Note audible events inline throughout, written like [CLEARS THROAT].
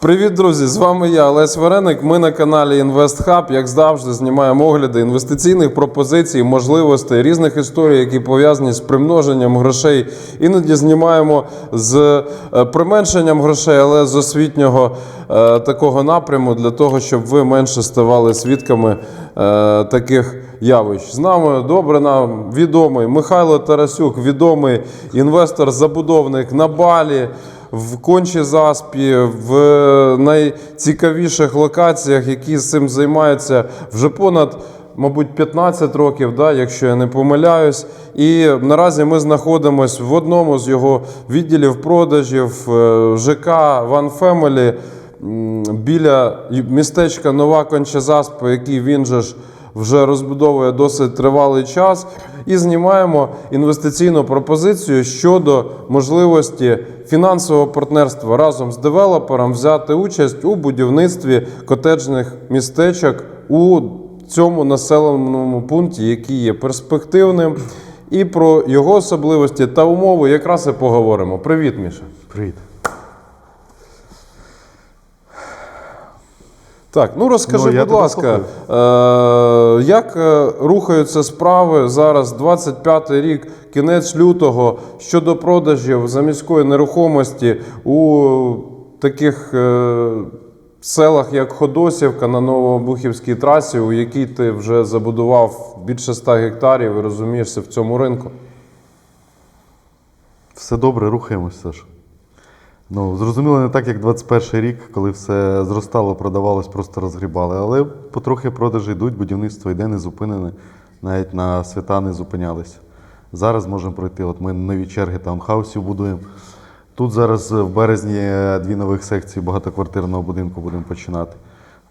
Привіт, друзі! З вами я, Олесь Вареник. Ми на каналі InvestHub, як завжди, знімаємо огляди інвестиційних пропозицій, можливостей, різних історій, які пов'язані з примноженням грошей. Іноді знімаємо з е, применшенням грошей, але з освітнього е, такого напряму для того, щоб ви менше ставали свідками е, таких явищ. З нами добре нам відомий Михайло Тарасюк, відомий інвестор-забудовник на Балі в кончі заспі, в найцікавіших локаціях, які з цим займаються вже понад. Мабуть, 15 років, да, якщо я не помиляюсь. І наразі ми знаходимося в одному з його відділів продажів е, ЖК One Family біля містечка Нова Кончезаспа, який він же ж вже розбудовує досить тривалий час, і знімаємо інвестиційну пропозицію щодо можливості фінансового партнерства разом з девелопером взяти участь у будівництві котеджних містечок у цьому населеному пункті, який є перспективним. І про його особливості та умови якраз і поговоримо. Привіт, Міша. Привіт. Так, ну розкажи, Ну, будь ласка, е- як е, рухаються справи зараз, 25-й рік, кінець лютого щодо продажів заміської нерухомості у таких е- селах, як Ходосівка на Новобухівській трасі, у якій ти вже забудував більше 100 гектарів і розумієшся в цьому ринку? Все добре, рухаємось, Саш. Ну, зрозуміло, не так, як 21 рік, коли все зростало, продавалось, просто розгрібали. Але потрохи продажі йдуть, будівництво йде, не зупинене. Навіть на свята не зупинялися. Зараз можемо пройти. От ми нові черги таунхаусів будуємо. Тут зараз в березні дві нових секції багатоквартирного будинку будемо починати.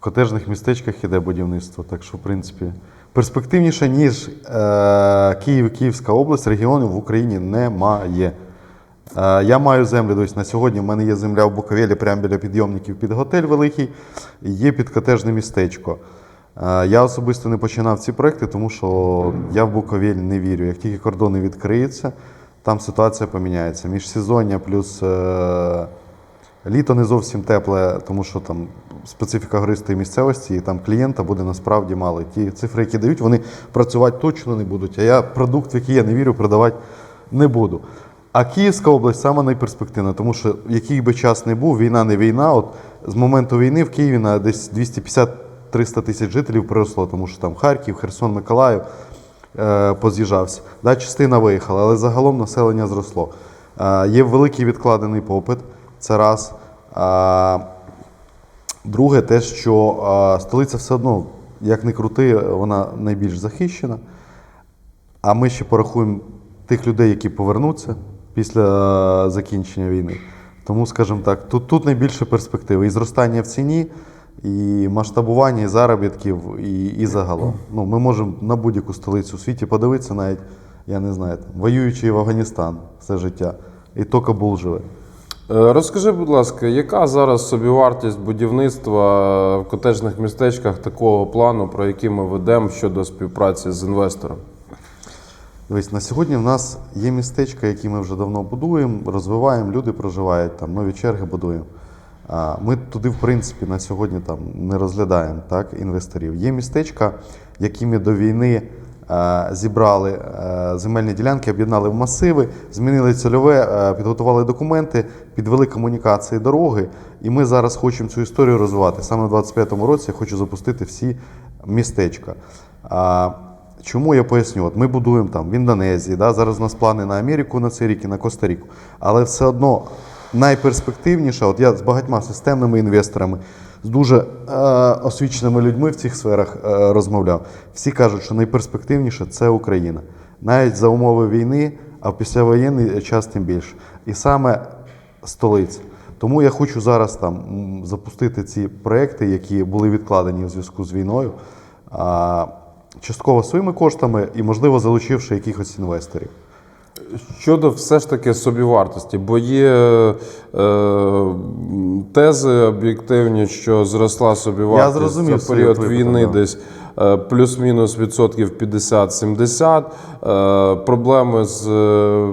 В котежних містечках іде будівництво, так що, в принципі, перспективніше, ніж е, Київ Київська область, регіонів в Україні немає. Е, Я маю землю. Тобто на сьогодні в мене є земля в Буковелі, прямо біля підйомників під готель великий, є підкотежне містечко. Е, Я особисто не починав ці проекти, тому що я в Буковель не вірю. Як тільки кордони відкриються, там ситуація поміняється. Міжсезоння плюс е, літо не зовсім тепле, тому що там специфіка гористої місцевості, і там клієнта буде насправді мало. Ті цифри, які дають, вони працювати точно не будуть. А я продукт, в який я не вірю, продавати не буду. А Київська область саме найперспективна, тому що який би час не був, війна не війна. От з моменту війни в Києві на десь 250-300 тисяч жителів приросло, тому що там Харків, Херсон, Миколаїв е, поз'їжджався. Да, частина виїхала, але загалом населення зросло. Е, є великий відкладений попит. Це раз. Е, друге, те, що е, столиця все одно, як не крути, вона найбільш захищена. А ми ще порахуємо тих людей, які повернуться після е, закінчення війни. Тому, скажімо так, тут, тут найбільше перспективи. І зростання в ціні, і масштабування, і заробітків, і, і загалом. Ну, ми можемо на будь-яку столицю у світі подивитися, навіть, я не знаю, там, воюючи в Афганістан все життя. І то Кабул живе. Е, Розкажи, будь ласка, яка зараз собівартість будівництва в котежних містечках такого плану, про який ми ведемо щодо співпраці з інвестором? Дивись, на сьогодні в нас є містечка, які ми вже давно будуємо, розвиваємо, люди проживають там, нові черги будуємо. Ми туди, в принципі, на сьогодні там не розглядаємо так, інвесторів. Є містечка, які ми до війни е, зібрали е, земельні ділянки, об'єднали в масиви, змінили цільове, е, підготували документи, підвели комунікації дороги. І ми зараз хочемо цю історію розвивати. Саме в 2025 році я хочу запустити всі містечка. Чому я поясню? От ми будуємо там в Індонезії, да? зараз у нас плани на Америку на цей рік і на Коста-Ріку. Але все одно найперспективніше, от я з багатьма системними інвесторами, з дуже е, освіченими людьми в цих сферах е, розмовляв. Всі кажуть, що найперспективніше це Україна. Навіть за умови війни, а післявоєнний час тим більше. І саме столиця. Тому я хочу зараз там запустити ці проекти, які були відкладені у зв'язку з війною. Частково своїми коштами і, можливо, залучивши якихось інвесторів. Щодо все ж таки собівартості, бо є е, тези об'єктивні, що зросла собівартість Я зрозумів за період війни питання. десь плюс-мінус відсотків 50-70. Е, Проблеми з е,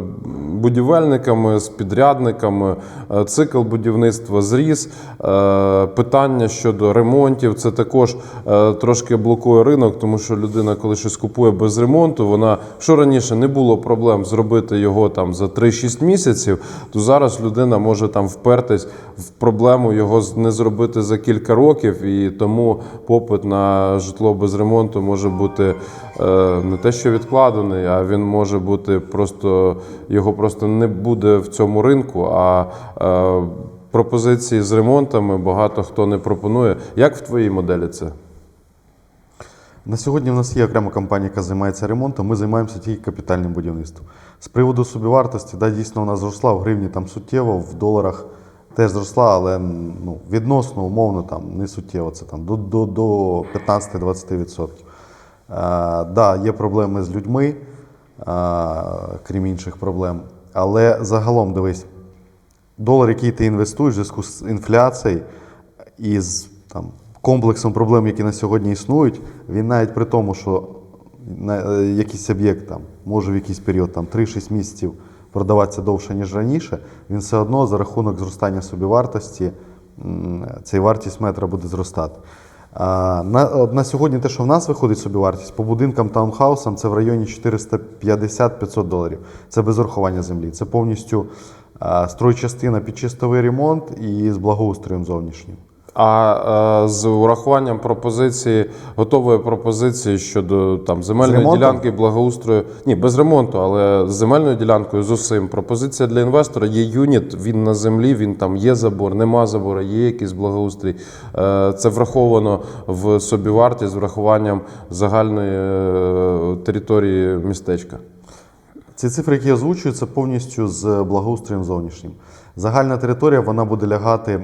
будівельниками, з підрядниками, е, цикл будівництва зріс. Е, Питання щодо ремонтів це також е, трошки блокує ринок, тому що людина, коли щось купує без ремонту, вона що раніше не було проблем зробити його там за 3-6 місяців, то зараз людина може там впертись в проблему його не зробити за кілька років, і тому попит на житло без ремонту може бути е, не те, що відкладений, а він може бути просто його просто не буде в цьому ринку. А е, пропозиції з ремонтами багато хто не пропонує. Як в твоїй моделі це? На сьогодні в нас є окрема компанія, яка займається ремонтом. Ми займаємося тільки капітальним будівництвом. З приводу собівартості, да, дійсно вона зросла в гривні там суттєво, в доларах теж зросла, але ну, відносно, умовно, там не суттєво. Це там до, до, до 15-20%. Е, да, є проблеми з людьми, е, крім інших проблем. Але загалом дивись, долар, який ти інвестуєш в зв'язку з інфляцією і з там, комплексом проблем, які на сьогодні існують, він навіть при тому, що е, якийсь об'єкт там, може в якийсь період там, 3-6 місяців продаватися довше, ніж раніше, він все одно за рахунок зростання собівартості цей вартість метра буде зростати. На, на сьогодні те, що в нас виходить собівартість, по будинкам таунхаусам це в районі 450-500 доларів. Це без урахування землі. Це повністю стройчастина під чистовий ремонт і з благоустроєм зовнішнім. А е, з урахуванням пропозиції, готової пропозиції щодо там земельної ділянки, благоустрою, ні, без ремонту, але з земельною ділянкою з усім. Пропозиція для інвестора є юніт, він на землі, він там є забор, нема забору, є якийсь благоустрій. Е, Це враховано в собівартість з врахуванням загальної е, території містечка. Ці цифри, які озвучуються, повністю з благоустроєм зовнішнім. Загальна територія вона буде лягати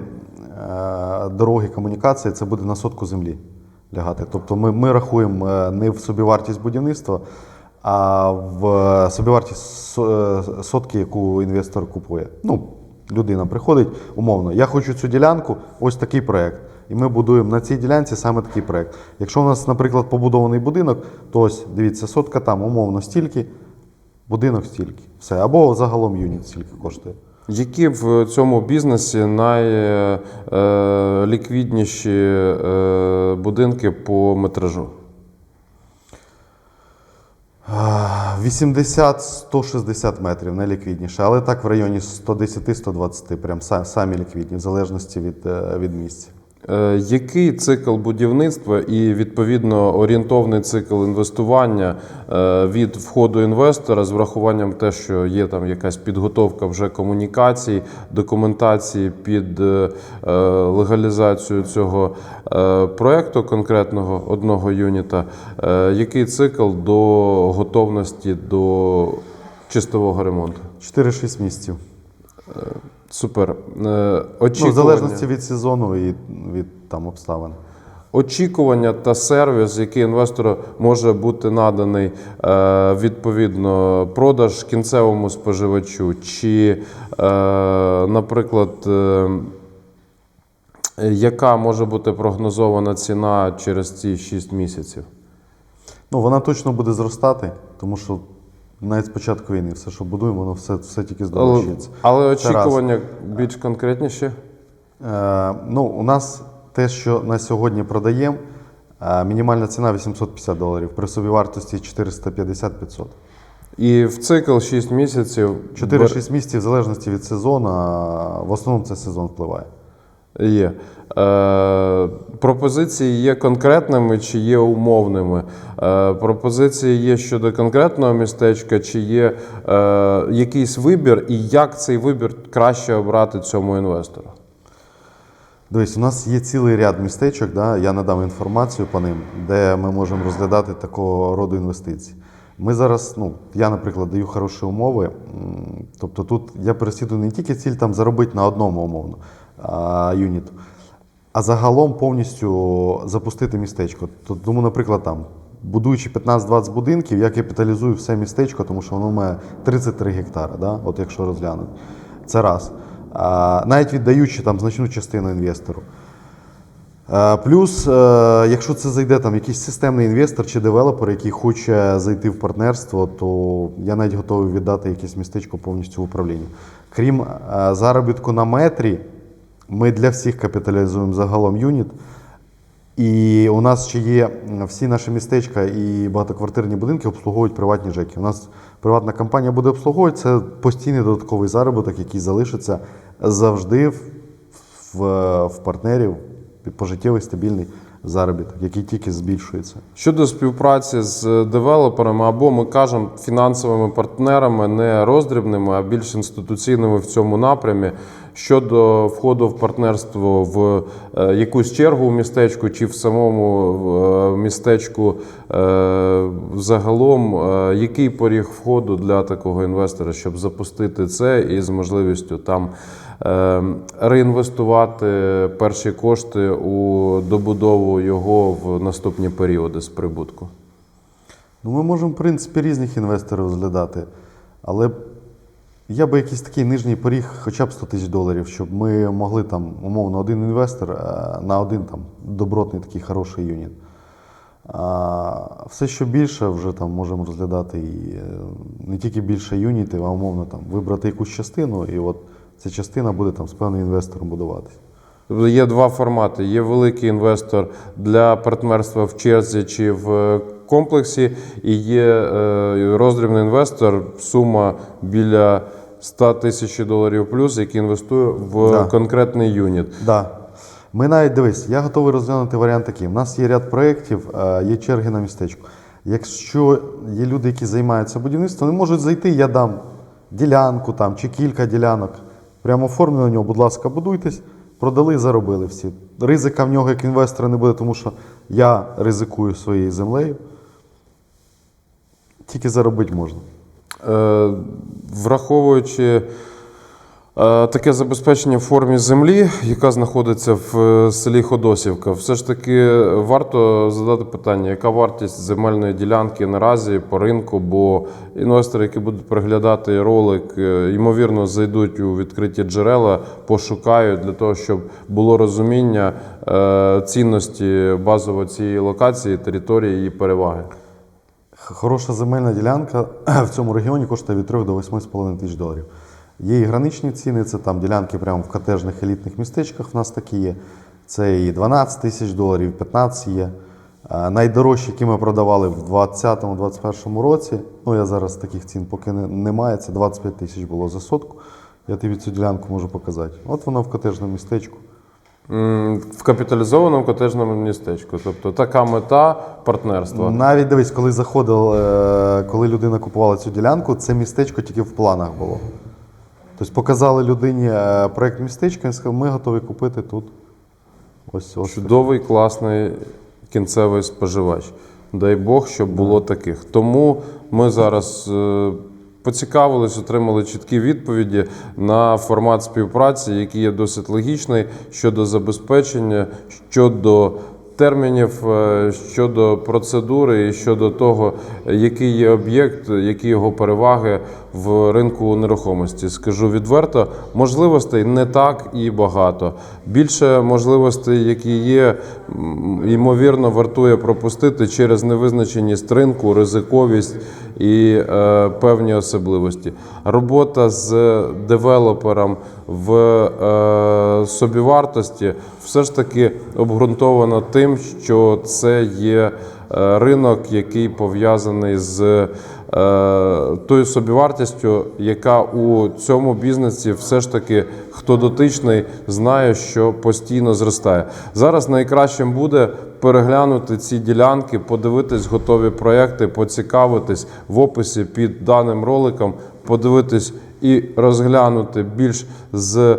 дороги комунікації, це буде на сотку землі лягати. Тобто ми, ми рахуємо е, не в собівартість будівництва, а в собівартість е, сотки, яку інвестор купує. Ну, людина приходить умовно, я хочу цю ділянку, ось такий проект. І ми будуємо на цій ділянці саме такий проект. Якщо у нас, наприклад, побудований будинок, то ось дивіться, сотка там умовно стільки, будинок стільки. Все. Або загалом юніт стільки коштує. Які в цьому бізнесі найліквідніші е, будинки по метражу? 80-160 метрів найліквідніше, але так в районі 110-120, прям самі ліквідні, в залежності від, е, від місця. Е, Який цикл будівництва і відповідно орієнтовний цикл інвестування е, від входу інвестора з врахуванням те, що є там якась підготовка вже комунікацій, документації під е, легалізацію цього проекту конкретного одного юніта? Який цикл до готовності до чистового ремонту? 4-6 місяців. Супер. Е, Ну, в залежності від сезону і від там, обставин. Очікування та сервіс, який інвестору може бути наданий е, відповідно продаж кінцевому споживачу, чи, е, наприклад, яка може бути прогнозована ціна через ці 6 місяців? Ну, вона точно буде зростати, тому що навіть з початку війни все, що будуємо, воно все, все тільки Але, здорожчається. але очікування більш конкретніші? Е, ну, у нас те, що на сьогодні продаємо, е, мінімальна ціна 850 доларів, при собівартості 450-500. І в цикл 6 місяців 4-6 місяців в залежності від сезону, в основному це сезон впливає. Є. Е, пропозиції є конкретними чи є умовними. Е, пропозиції є щодо конкретного містечка, чи є е, якийсь вибір, і як цей вибір краще обрати цьому інвестору. Дивись, у нас є цілий ряд містечок, да, я надам інформацію по ним, де ми можемо розглядати такого роду інвестиції. Ми зараз, ну, я, наприклад, даю хороші умови. Тобто тут я переслідую не тільки ціль там заробити на одному умовно а, юніту, а загалом повністю запустити містечко. То- Тому, наприклад, там, будуючи 15-20 будинків, я капіталізую все містечко, тому що воно має 33 гектари, да? от якщо розглянути. Це раз. А, навіть віддаючи там значну частину інвестору. Плюс, е, якщо це зайде там якийсь системний інвестор чи девелопер, який хоче зайти в партнерство, то я навіть готовий віддати якесь містечко повністю в управління. Крім е, заробітку на метрі, ми для всіх капіталізуємо загалом юніт. І у нас ще є всі наші містечка і багатоквартирні будинки обслуговують приватні ЖЕКи. У нас приватна компанія буде обслуговувати, це постійний додатковий заробіток, який залишиться завжди в, в, в партнерів пожиттєвий стабільний заробіток, який тільки збільшується. Щодо співпраці з девелоперами або ми кажемо фінансовими партнерами, не роздрібними, а більш інституційними в цьому напрямі. Щодо входу в партнерство в е, якусь чергу в містечку чи в самому е, містечку е, загалом, який поріг входу для такого інвестора, щоб запустити це і з можливістю там реінвестувати перші кошти у добудову його в наступні періоди з прибутку? Ну, ми можемо, в принципі, різних інвесторів розглядати, але я би якийсь такий нижній поріг, хоча б 100 тисяч доларів, щоб ми могли там, умовно, один інвестор е, на один там добротний такий хороший юніт. А все, що більше, вже там можемо розглядати і е, не тільки більше юнітів, а умовно там вибрати якусь частину, і от ця частина буде там з певним інвестором будуватися. Тобто Є два формати: є великий інвестор для партнерства в черзі чи в комплексі, і є е, роздрібний інвестор, сума біля 100 тисяч доларів плюс, який інвестує в Да. конкретний юніт. Да. Ми навіть дивись, я готовий розглянути варіант такий. У нас є ряд проєктів, е, є черги на містечку. Якщо є люди, які займаються будівництвом, вони можуть зайти, я дам ділянку там чи кілька ділянок. Прямо оформлено на нього, будь ласка, будуйтесь, продали, заробили всі. Ризика в нього як інвестора не буде, тому що я ризикую своєю землею. Тільки заробити можна. Е, Враховуючи е, таке забезпечення в формі землі, яка знаходиться в е, селі Ходосівка, все ж таки варто задати питання, яка вартість земельної ділянки наразі по ринку, бо інвестори, які будуть переглядати ролик, ймовірно, зайдуть у відкриті джерела, пошукають для того, щоб було розуміння цінності базово цієї локації, території її переваги. Хороша земельна ділянка [CLEARS THROAT] в цьому регіоні коштує від 3 до 8,5 тисяч доларів. Є і граничні ціни, це там ділянки прямо в котежних елітних містечках в нас такі є. Це і 12 тисяч доларів, 15 є. Найдорожчі, які ми продавали в 2020-2021 році, ну я зараз таких цін поки не, немає, це 25 тисяч було за сотку. Я тобі цю ділянку можу показати. От вона в котежному містечку. В капіталізованому котежному містечку. Тобто така мета партнерства. Навіть дивись, коли заходив, е, коли людина купувала цю ділянку, це містечко тільки в планах було. Тобто показали людині е, проєкт містечка, він сказав, ми готові купити тут. Ось ось. Чудовий, класний кінцевий споживач. Дай Бог, щоб було таких. Тому ми зараз е, поцікавились, отримали чіткі відповіді на формат співпраці, який є досить логічний щодо забезпечення, щодо термінів, е, щодо процедури і щодо того, який є об'єкт, які його переваги в ринку нерухомості. Скажу відверто, можливостей не так і багато. Більше можливостей, які є, ймовірно, вартує пропустити через невизначеність ринку, ризиковість і е, певні особливості. Робота з девелопером в е, собівартості все ж таки обґрунтована тим, що це є е, ринок, який пов'язаний з е, тою собівартістю, яка у цьому бізнесі все ж таки хто дотичний, знає, що постійно зростає. Зараз найкращим буде переглянути ці ділянки, подивитись готові проекти, поцікавитись в описі під даним роликом, подивитись і розглянути більш з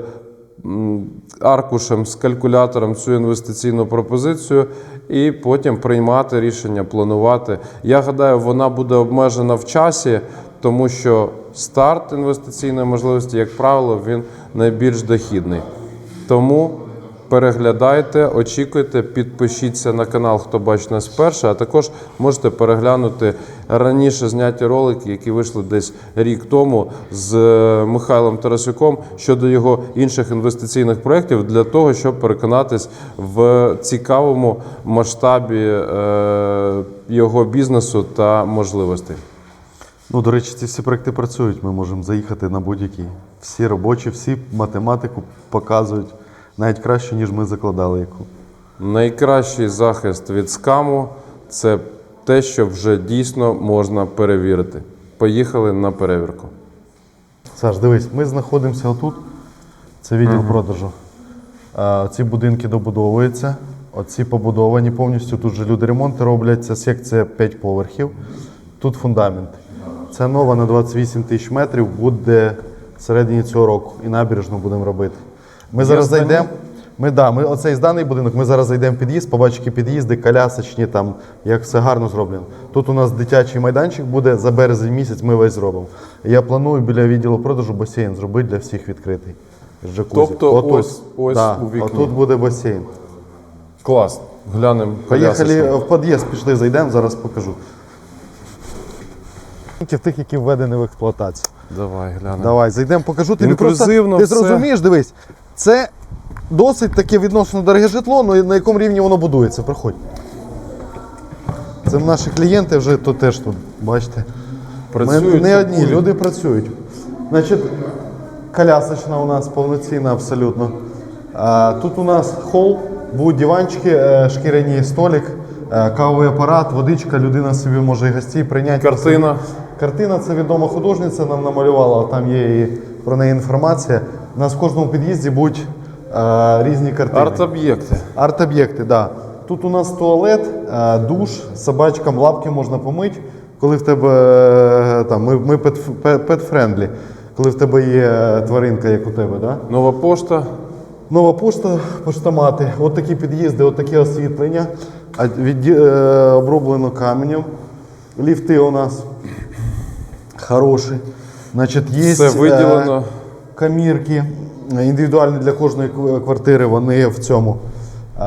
аркушем з калькулятором цю інвестиційну пропозицію і потім приймати рішення, планувати. Я гадаю, вона буде обмежена в часі, тому що старт інвестиційної можливості, як правило, він найбільш дохідний. Тому Переглядайте, очікуйте, підпишіться на канал, хто бачить нас вперше, а також можете переглянути раніше зняті ролики, які вийшли десь рік тому з е, Михайлом Тарасюком щодо його інших інвестиційних проєктів для того, щоб переконатись в цікавому масштабі е, його бізнесу та можливостей. Ну, до речі, ці всі проекти працюють. Ми можемо заїхати на будь-які. Всі робочі, всі математику показують навіть краще, ніж ми закладали яку. Найкращий захист від скаму це те, що вже дійсно можна перевірити. Поїхали на перевірку. Саш, дивись, ми знаходимося отут. Це відділ продажу. А, ці будинки добудовуються. Оці побудовані повністю. Тут же люди ремонти роблять. Це секція 5 поверхів. Тут фундамент. Це нова на 28 тисяч метрів буде всередині цього року. І набережну будемо робити. Ми зараз зайдемо. Ми, да, ми, оцей зданий будинок, ми зараз зайдемо в під'їзд, побачимо під'їзди, колясочні, там, як все гарно зроблено. Тут у нас дитячий майданчик буде за березень місяць, ми весь зробимо. Я планую біля відділу продажу басейн зробити для всіх відкритий. Джакузі. Тобто Отут. ось- ось да, у вікні. Отут буде басейн. Клас. Глянемо. Поїхали в під'їзд, пішли, зайдемо, зараз покажу. В тих, які введені в експлуатацію. Давай глянемо. Давай, зайдемо, покажу тобі. Інклюзивно просто, ти все. зрозумієш, дивись, це досить таке відносно дороге житло, але на якому рівні воно будується. Проходь. Це наші клієнти вже то теж тут, бачите. Ми не одні, люди працюють. Значить, колясочна у нас повноцінна абсолютно. А, тут у нас хол, будуть диванчики, е, шкіряні столик, е, кавовий апарат, водичка, людина собі може і гостей прийняти. Картина. Картина це відома художниця, нам намалювала, там є і про неї інформація. У нас в кожному під'їзді будуть е, різні картини. Арт-об'єкти. Арт-об'єкти, так. Да. Тут у нас туалет, е, душ, собачкам лапки можна помити. Коли в тебе е, там, ми, ми pet-friendly, коли в тебе є е, тваринка, як у тебе, да? Нова пошта. Нова пошта, поштомати, от такі під'їзди, от таке освітлення, а відді- е, оброблено каменем. Ліфти у нас хороші. Значить, є Все виділено. е, камірки е, індивідуальні для кожної квартири, вони в цьому е,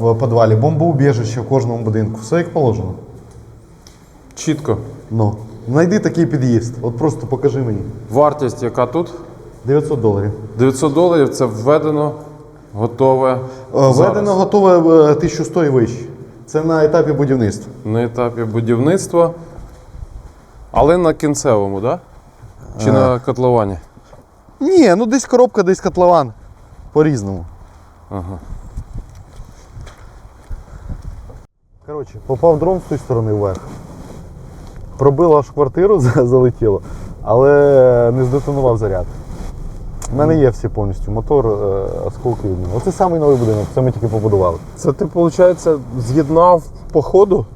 в підвалі. Бомбоубіжище в кожному будинку. Все як положено. Чітко. Ну, знайди такий під'їзд. От просто покажи мені. Вартість, яка тут? 900 доларів. 900 доларів це введено, готове. Е, зараз. Введено готове е, 1100 і вище. Це на етапі будівництва. На етапі будівництва. Але на кінцевому, так? Да? Чи Е. на котловані? Ні, ну десь коробка, десь котлован. По-різному. Ага. Коротше, попав дрон з тої сторони вверх. Пробило аж квартиру, залетіло, але не здетонував заряд. У мене є всі повністю мотор, е, осколки від нього. Оце самий новий будинок, це ми тільки побудували. Це ти, виходить, з'єднав по ходу?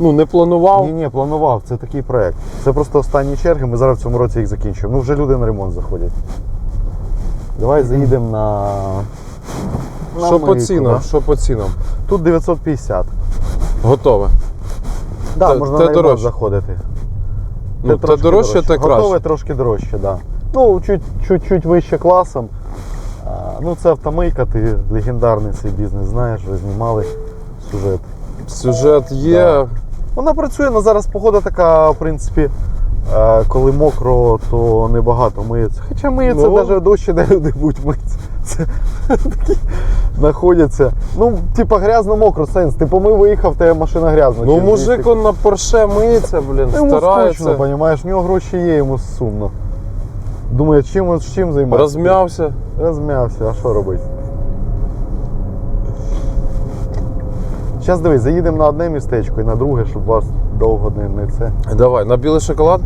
Ну, не планував. Ні, ні, планував, це такий проект. Це просто останні черги, ми зараз в цьому році їх закінчуємо. Ну вже люди на ремонт заходять. Давай заїдемо на. на Що по цінам? да. Що по цінам? Тут 950. Готове. Да, можна те на ремонт дорожче. заходити. Ну, те трошки дорожче, те Готове трошки дорожче, так. Да. Ну, чуть, чуть, чуть вище класом. А, ну, це автомийка, ти легендарний цей бізнес знаєш, ви знімали сюжет. Сюжет є. Да. Вона працює, але зараз погода така, в принципі, е, коли мокро, то небагато миється. Хоча миється Ну. навіть дощ, де люди будуть митися. Це такі знаходяться. Ну, типа грязно-мокро сенс. Ти помив, виїхав, тебе машина грязна. Ну, Чи мужик он на Порше миється, блін, Йому старається. скучно, розумієш, в нього гроші є, йому сумно. Думає, чим, чим займатися? Розм'явся. Розм'явся, а що робити? Зараз дивись, заїдемо на одне містечко і на друге, щоб вас довго не, не це. Давай, на білий шоколад?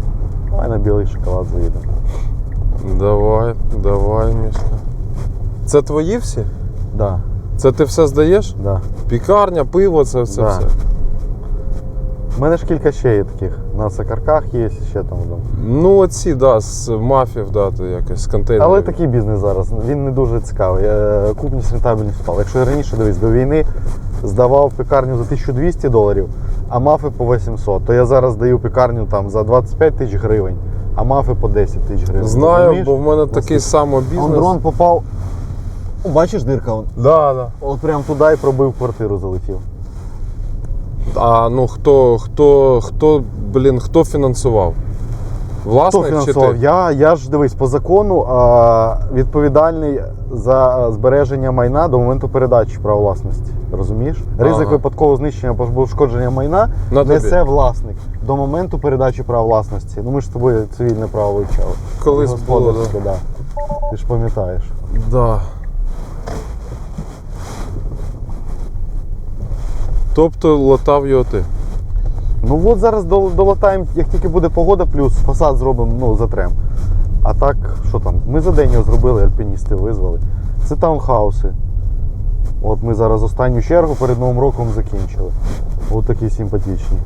Давай на білий шоколад заїдемо. Давай, давай, Мішка. Це твої всі? Да, Це ти все здаєш? да. Пікарня, пиво, це все Да. все. У мене ж кілька ще є таких. На сакарках є, ще там. там. Ну, оці, да, з мафів, да, то якось з контейнерів. Але такий бізнес зараз, він не дуже цікавий. Е, Купність рентабельність впала. Якщо раніше дивись, до війни здавав пекарню за 1200 доларів, а мафи по 800, то я зараз даю пекарню там за 25 тисяч гривень, а мафи по 10 тисяч гривень. Знаю, Розумієш? бо в мене такий самий Он бізнес. дрон попав О, Бачиш, дирка? он? Да, да. От прям туди і пробив квартиру залетів. А ну хто, хто, хто, блін, хто фінансував? Хто Власник чи фінансував? ти? Я, я ж дивись, по закону а, відповідальний за збереження майна до моменту передачі права власності. Розумієш? Ризик Ага. випадкового знищення або пошкодження майна На тобі. несе власник до моменту передачі права власності. Ну ми ж з тобою цивільне право вивчали. Колись було, да. Ти ж пам'ятаєш. Да. Тобто латав його ти. Ну от зараз дол- долатаємо, як тільки буде погода, плюс фасад зробимо, ну, затрем. А так, що там? Ми за день його зробили, альпіністи визвали. Це таунхауси. От ми зараз останню чергу перед Новим роком закінчили. От такі симпатичні.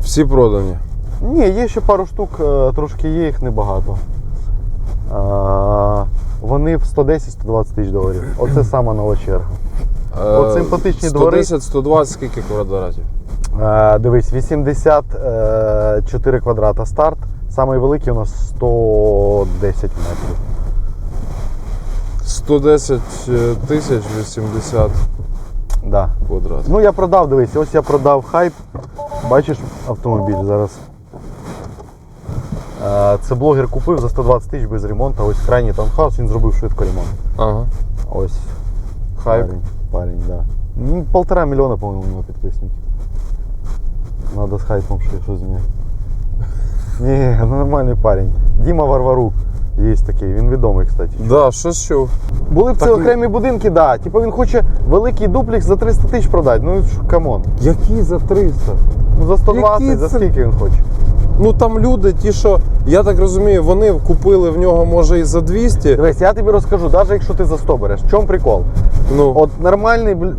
Всі продані. Ні, є ще пару штук, е, трошки є, їх небагато. А, вони в 110-120 тисяч доларів. Оце [CLEARS THROAT] сама нова черга. От симпатичні двори. 110-120 скільки квадратів? Е, дивись, 84 квадрата старт. Самий великий у нас 110 метрів. 110 тисяч 80 Да. квадратів. Ну я продав, дивись, ось я продав хайп. Бачиш автомобіль зараз. Е, Це блогер купив за 120 тисяч без ремонту. Ось крайній таунхаус, він зробив швидко ремонт. Ага. Ось. Хайп. Парень, парень, да. Ну, полтора мільйона, по-моєму, у нього підписників. Надо з хайпом щось зняти. Ні, ну нормальний парень. Діма Варварук є такий, він відомий, кстати. Да, щось чув. Були б це Так, окремі будинки, да. Типу він хоче великий дуплікс за 300 тисяч продати. Ну камон. Які за 300? Ну за 120, Які за це- скільки він хоче? Ну там люди, ті, що, я так розумію, вони купили в нього може і за 200. Дивись, я тобі розкажу, навіть якщо ти за 100 береш, в чому прикол? Ну, От нормальний бл-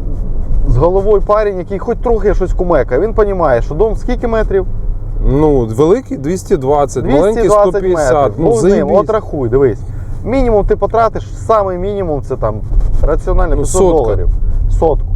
з головою парень, який хоч трохи щось кумекає, він розуміє, що дом скільки метрів? Ну, великий 220, маленький 220 150. метрів. Ну, Ну, з ним, от рахуй, дивись. Мінімум ти потратиш, самий мінімум це там раціонально Ну, 500 сотка. доларів. Сотку.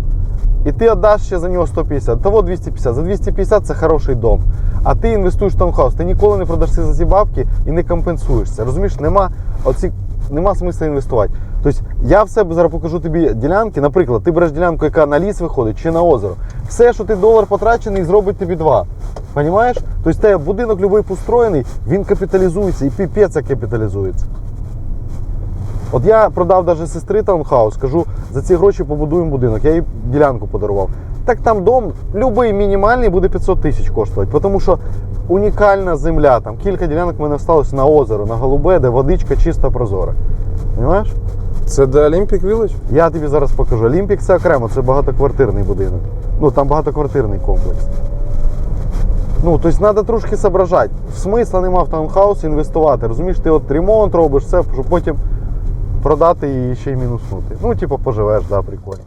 І ти віддаш ще за нього 150. Того 250. За 250 це хороший дом. А ти інвестуєш в таунхаус. Ти ніколи не продашся за ці бабки і не компенсуєшся. Розумієш, нема оці. Нема смисла інвестувати. Тобто я в себе зараз покажу тобі ділянки. Наприклад, ти береш ділянку, яка на ліс виходить чи на озеро. Все, що ти долар потрачений, зробить тобі два. Понімаєш? Тобто тебе будинок любий построєний, він капіталізується і піпець капіталізується. От я продав навіть сестри таунхаус, кажу, за ці гроші побудуємо будинок. Я їй ділянку подарував. Так там дом, будь-який мінімальний буде 500 тисяч коштувати, тому що унікальна земля. Там кілька ділянок в мене сталося на озеро, на голубе, де водичка чиста прозора. Понимаєш? Це де Olympic Village? Я тобі зараз покажу. Олімпік це окремо, це багатоквартирний будинок. Ну там багатоквартирний комплекс. Ну, тобто треба трошки соображати. Смисла нема в таунхаус інвестувати. Розумієш, ти от ремонт робиш, все, щоб потім продати і ще й мінуснути. Ну, типу, поживеш, да, прикольно.